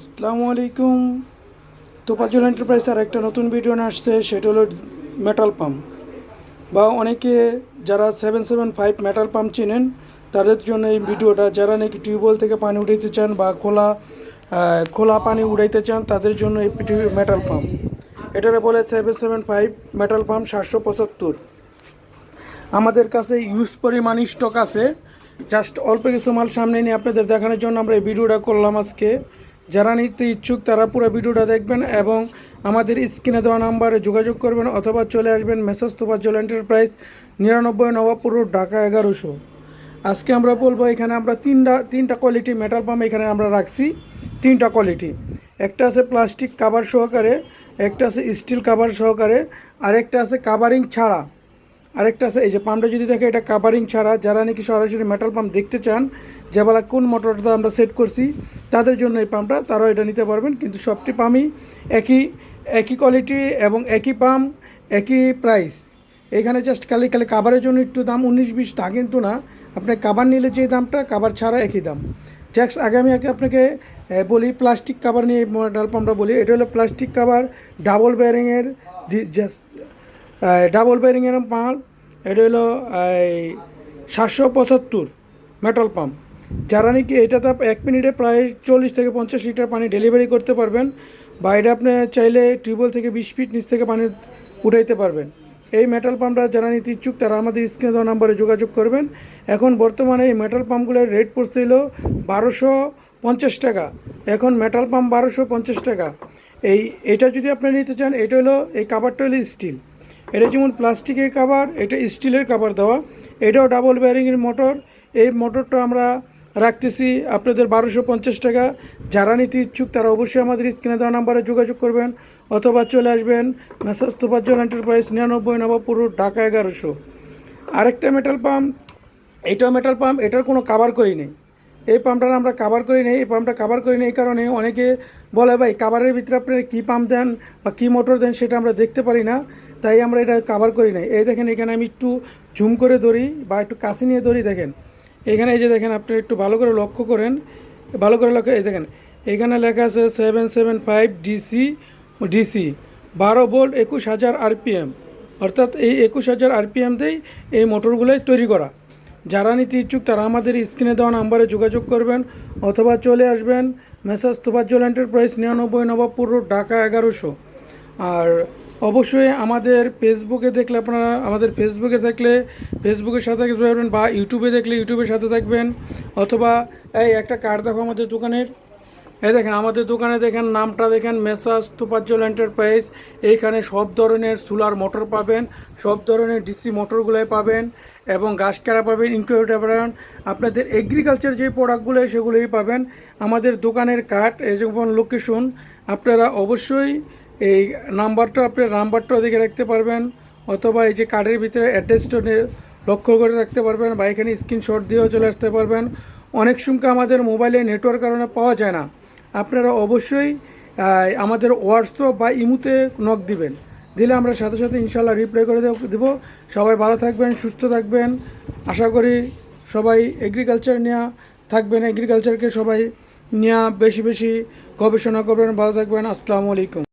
আসসালামু আলাইকুম তোপাজুল এন্টারপ্রাইজ আর একটা নতুন ভিডিও আসছে, সেটা হলো মেটাল পাম্প বা অনেকে যারা seven seven five metal pump চেনেন, তাদের জন্য এই ভিডিওটা যারা নাকি টিউবওয়েল থেকে পানি উঠাইতে চান বা খোলা খোলা পানি উড়াইতে চান, তাদের জন্য এই মেটাল পাম্প এটারে বলে seven seven five metal pump সাতশো পঁচাত্তর। আমাদের কাছে ইউজ পরিমাণ স্টক আছে। জাস্ট অল্প কিছু মাল সামনে নিয়ে আপনাদের দেখানোর জন্য আমরা এই ভিডিওটা করলাম আজকে। যারা নিতে ইচ্ছুক তারা পুরো ভিডিওটা দেখবেন এবং আমাদের স্ক্রিনে দেওয়া নাম্বারে যোগাযোগ করবেন অথবা চলে আসবেন মেসেজ তোপাজ্জল এন্টারপ্রাইজ নিরানব্বই নবাবপুর রোড, ঢাকা এগারোশো। আজকে আমরা বলব এখানে আমরা তিনটা তিনটা কোয়ালিটি মেটাল পাম্প এখানে আমরা রাখছি। তিনটা কোয়ালিটি একটা আছে প্লাস্টিক কাভার সহকারে একটা আছে স্টিল কাভার সহকারে আরেকটা আছে কাভারিং ছাড়া। আরেকটা আছে, এই যে পাম্পটা যদি দেখে, এটা কাভারিং ছাড়া যারা নাকি সরাসরি মেটাল পাম্প দেখতে চান যে বেলা কোন মোটরটা আমরা সেট করছি, তাদের জন্য এই পাম্পটা তারাও এটা নিতে পারবেন। কিন্তু সবটি পাম্পই একই একই কোয়ালিটি এবং একই পাম্প, একই প্রাইস এখানে জাস্ট খালি খালি কাভারের জন্য একটু দাম উনিশ বিশ, তা কিন্তু না। আপনি কাভার নিলে যে দামটা কাভার ছাড়া একই দাম। জ্যাক্স আগে আমি আগে আপনাকে বলি প্লাস্টিক কাভার নিয়ে মডেল পাম্পটা বলি। এটা হলো প্লাস্টিক কাভার ডাবল ব্যারিংয়ের জাস্ট ডাবল ব্যারিংয়ের মাল, এটা হলো এই সাতশো পঁচাত্তর মেটাল পাম্প যারা নাকি এটাতে এক মিনিটে প্রায় চল্লিশ থেকে পঞ্চাশ লিটার পানি ডেলিভারি করতে পারবেন বা এটা আপনি চাইলে টিউবওয়েল থেকে বিশ ফিট নিচ থেকে পানি উঠাইতে পারবেন। এই মেটাল পাম্পটা যারা নিতে ইচ্ছুক, তারা আমাদের স্ক্রিনে দেওয়া নাম্বারে যোগাযোগ করবেন। এখন বর্তমানে এই মেটাল পাম্পগুলোর রেট পড়ছে হলো বারোশো পঞ্চাশ টাকা। এখন মেটাল পাম্প বারোশো পঞ্চাশ টাকা। এই, এটা যদি আপনি নিতে চান, এটা হলো, এই কাভারটা হলো স্টিল এটা যেমন প্লাস্টিকের কাভার এটা স্টিলের কাভার দেওয়া, এটাও ডাবল ব্যারিংয়ের মোটর এই মোটরটা আমরা রাখতেছি আপনাদের বারোশো পঞ্চাশ টাকা। যারা নিতে ইচ্ছুক তারা অবশ্যই আমাদের স্ক্রিনে দেওয়া নাম্বারে যোগাযোগ করবেন অথবা চলে আসবেন মেসাজ তোপাজ্জল এন্টারপ্রাইজ নিরানব্বই নবাবপুর, ঢাকা এগারোশো। আরেকটা মেটাল পাম্প এটাও মেটাল পাম্প এটার কোনো কাভার করি নেই। এই পাম্পটা আমরা কাভার করি নেই, এই পাম্পটা কাভার করি নেই এই কারণে অনেকে বলে, ভাই কাভারের ভিতরে আপনি কী পাম্প দেন বা কী মোটর দেন সেটা আমরা দেখতে পারি না। তাই আমরা এটা কাভার করি নাই। এই দেখেন এখানে আমি একটু জুম করে ধরি বা একটু কাছে নিয়ে ধরি দেখেন। এখানে এই যে দেখেন আপনি একটু ভালো করে লক্ষ্য করেন। ভালো করে লক্ষ্য এই দেখেন এখানে লেখা আছে seven seven five DC DC বারো ভোল্ট একুশ হাজার আরপিএম অর্থাৎ এই একুশ হাজার আরপিএমতেই এই মোটরগুলোই তৈরি করা। যারা নিতে ইচ্ছুক তারা আমাদের স্ক্রিনে দেওয়া নাম্বারে যোগাযোগ করবেন অথবা চলে আসবেন মেসাজ তোবাজ্জল এন্টারপ্রাইজ নিরানব্বই নবাবপুর রোড, ঢাকা এগারোশো। আর অবশ্যই আমাদের ফেসবুকে দেখলে আপনারা, আমাদের ফেসবুকে থাকলে ফেসবুকের সাথে থাকতে পারবেন বা ইউটিউবে দেখলে ইউটিউবের সাথে থাকবেন। অথবা, এই একটা কার্ড দেখো আমাদের দোকানের। এই দেখেন, আমাদের দোকানে দেখেন, নামটা দেখেন, মেসাজ তোপাজ্জল এন্টারপ্রাইজ। এইখানে সব ধরনের সোলার মোটর পাবেন, সব ধরনের ডিসি মোটরগুলোই পাবেন এবং গাছ কাটা পাবেন, ইনকিউবেটার পাবেন। আপনাদের এগ্রিকালচার যে প্রোডাক্টগুলো সেগুলোই পাবেন। আমাদের দোকানের কাঠ, এই যেমন লোকেশন আপনারা অবশ্যই এই নাম্বারটা আপনার নাম্বারটা দেখে রাখতে পারবেন, অথবা এই যে কার্ডের ভিতরে অ্যাড্রেসটা লক্ষ্য করে রাখতে পারবেন, বা এখানে স্ক্রিনশট দিয়েও চলে আসতে পারবেন। অনেক সংখ্যা আমাদের মোবাইলে নেটওয়ার্ক কারণে পাওয়া যায় না। আপনারা অবশ্যই আমাদের হোয়াটসঅ্যাপ বা ইমুতে নক দিবেন। দিলে আমরা সাথে সাথে ইনশাল্লাহ রিপ্লাই করে দেবো সবাই ভালো থাকবেন, সুস্থ থাকবেন। আশা করি সবাই এগ্রিকালচার নিয়ে থাকবেন এগ্রিকালচারকে সবাই নিয়ে বেশি বেশি গবেষণা করবেন। ভালো থাকবেন। আসসালামু আলাইকুম।